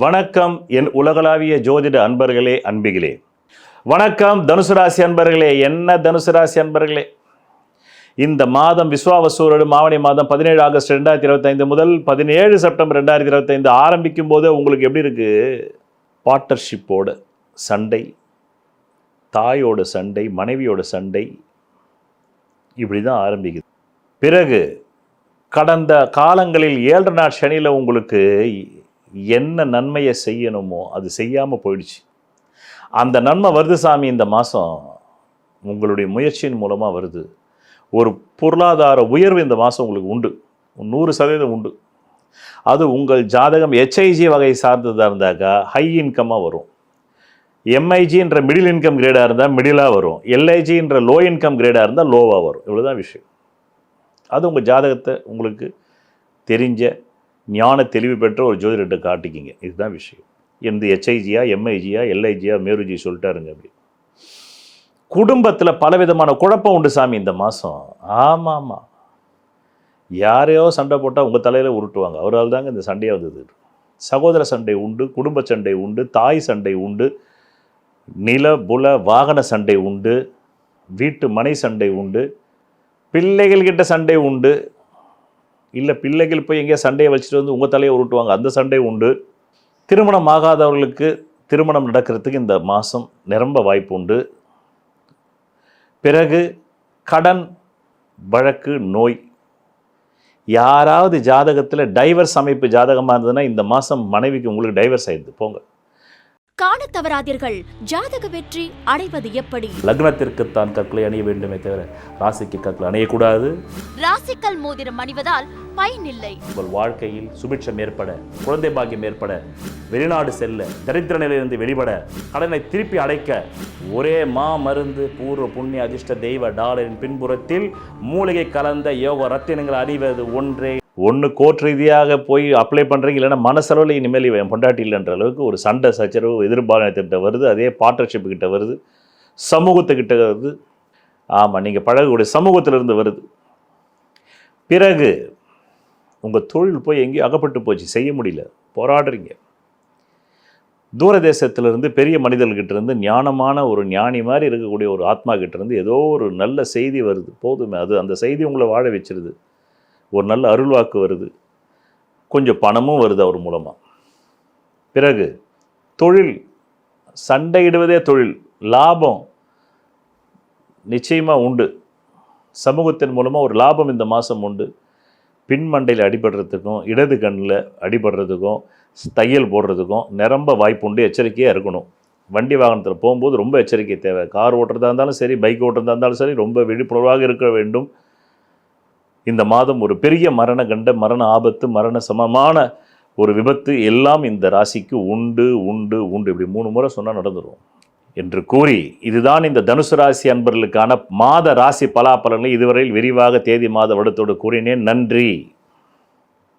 வணக்கம் என் உலகளாவிய ஜோதிட அன்பர்களே அன்பிகளே. வணக்கம் தனுசு ராசி அன்பர்களே என்ன தனுசு ராசி அன்பர்களே? இந்த மாதம் விஸ்வாவசூரோடு மாவணி மாதம் பதினேழு ஆகஸ்ட் ரெண்டாயிரத்தி இருபத்தைந்து முதல் பதினேழு செப்டம்பர் ரெண்டாயிரத்தி இருபத்தைந்து ஆரம்பிக்கும் போது உங்களுக்கு எப்படி இருக்குது பார்ட்னர்ஷிப்போட சண்டை தாயோட சண்டை மனைவியோட சண்டை இப்படி தான் ஆரம்பிக்குது. பிறகு கடந்த காலங்களில் ஏழரை நாள் சனியில் உங்களுக்கு என்ன நன்மையை செய்யணுமோ அது செய்யாமல் போயிடுச்சு. அந்த நன்மை வருது சாமி இந்த மாதம் உங்களுடைய முயற்சியின் மூலமாக வருது. ஒரு பொருளாதார உயர்வு இந்த மாதம் உங்களுக்கு உண்டு. நூறு சதவீதம் உண்டு. அது உங்கள் ஜாதகம் ஹெச்ஐஜி வகை சார்ந்ததாக இருந்தாக்கா ஹை இன்கம்மாக வரும். எம்ஐஜின்ற மிடில் இன்கம் கிரேடாக இருந்தால் மிடிலாக வரும். எல்ஐஜின்ற லோ இன்கம் கிரேடாக இருந்தால் லோவாக வரும். இவ்வளோதான் விஷயம். அது உங்கள் ஜாதகத்தை உங்களுக்கு தெரிஞ்ச ஞான தெளிவு பெற்ற ஒரு ஜோதிடர்கிட்ட காட்டிக்கிங்க. இதுதான் விஷயம். எந்த ஹெச்ஐஜியா எம்ஐஜியா எல்ஐஜியா மேருஜி சொல்லிட்டாருங்க அப்படி. குடும்பத்தில் பலவிதமான குழப்பம் உண்டு சாமி இந்த மாதம் ஆமாம். ஆமாம் யாரையோ சண்டை போட்டால் உங்கள் தலையில் உருட்டுவாங்க. அவரால் தாங்க இந்த சண்டையே வந்தது. சகோதர சண்டை உண்டு குடும்ப சண்டை உண்டு தாய் சண்டை உண்டு நில புல வாகன சண்டை உண்டு வீட்டு மனை சண்டை உண்டு பிள்ளைகள்கிட்ட சண்டை உண்டு இல்லை பிள்ளைகள் போய் எங்கேயா சண்டையை வச்சுட்டு வந்து உங்கள் தலையை உருட்டுவாங்க. அந்த சண்டை உண்டு. திருமணம் ஆகாதவர்களுக்கு திருமணம் நடக்கிறதுக்கு இந்த மாதம் நிரம்ப வாய்ப்பு உண்டு. பிறகு கடன் வழக்கு நோய். யாராவது ஜாதகத்தில் டைவர்ஸ் அமைப்பு ஜாதகமாக இருந்ததுன்னா இந்த மாதம் மனைவிக்கு உங்களுக்கு டைவர்ஸ் ஆயிடுது. போங்க. காண தவறாதீர்கள். ஜாதக வெற்றி அடைவது எப்படி? லக்னத்திற்குத்தான் கற்களை அணிய வேண்டுமே தவிர ராசிக்கு கற்களை அணியக்கூடாது. ராசிக்கல் மோதிரம் அணிவதால் பயனில்லை. உங்கள் வாழ்க்கையில் சுபிட்சம் ஏற்பட குழந்தை பாக்கியம் ஏற்பட வெளிநாடு செல்ல தரித்திர நிலையிலிருந்து வெளிப்பட கடனை திருப்பி அடைக்க ஒரே மா மருந்து பூர்வ புண்ணிய அதிர்ஷ்ட தெய்வ டாலரின் பின்புறத்தில் மூலிகை கலந்த யோக ரத்தினங்கள் அணிவது ஒன்றே ஒன்று கோர்ட் ரீதியாக போய் அப்ளை பண்ணுறீங்க இல்லைன்னா மனசளவில் இனிமேல் இவன் பொண்டாட்டி இல்லைன்ற அளவுக்கு ஒரு சண்டை சச்சரவு எதிர்பார்க்கிட்ட வருது அதே பார்ட்னர்ஷிப் கிட்ட வருது சமூகத்துக்கிட்ட வருது. ஆமாம் நீங்கள் பழகக்கூடிய சமூகத்திலிருந்து வருது. பிறகு உங்கள் தொழில் போய் எங்கேயும் அகப்பட்டு போச்சு செய்ய முடியல போராடுறீங்க. தூர தேசத்திலிருந்து பெரிய மனிதர்கிட்ட இருந்து ஞானமான ஒரு ஞானி மாதிரி இருக்கக்கூடிய ஒரு ஆத்மா கிட்டேருந்து ஏதோ ஒரு நல்ல செய்தி வருது போதுமே அது அந்த செய்தி உங்களை வாழ வச்சிருது. ஒரு நல்ல அருள்வாக்கு வருது. கொஞ்சம் பணமும் வருது அவர் மூலமாக பிறகு தொழில் சண்டையிடுவதே தொழில் லாபம் நிச்சயமாக உண்டு. சமூகத்தின் மூலமாக ஒரு லாபம் இந்த மாதம் உண்டு. பின்மண்டையில் அடிபடுறதுக்கும் இடது கண்ணில் அடிபடுறதுக்கும் தையல் போடுறதுக்கும் நிரம்ப வாய்ப்பு உண்டு எச்சரிக்கையாக இருக்கணும். வண்டி வாகனத்தில் போகும்போது ரொம்ப எச்சரிக்கை தேவை. கார் ஓட்டுறதா இருந்தாலும் சரி பைக் ஓட்டுறதா இருந்தாலும் சரி ரொம்ப விழிப்புணர்வாக இருக்க வேண்டும். இந்த மாதம் ஒரு பெரிய மரண கண்ட மரண ஆபத்து மரண சமமான ஒரு விபத்து எல்லாம் இந்த ராசிக்கு உண்டு உண்டு உண்டு. இப்படி மூணு முறை சொன்னால் நடந்துடும் என்று கூறி இதுதான் இந்த தனுசு ராசி அன்பர்களுக்கான மாத ராசி பலாபலன்களை இதுவரையில் விரிவாக தேதி மாத வருடத்தோடு கூறினேன். நன்றி.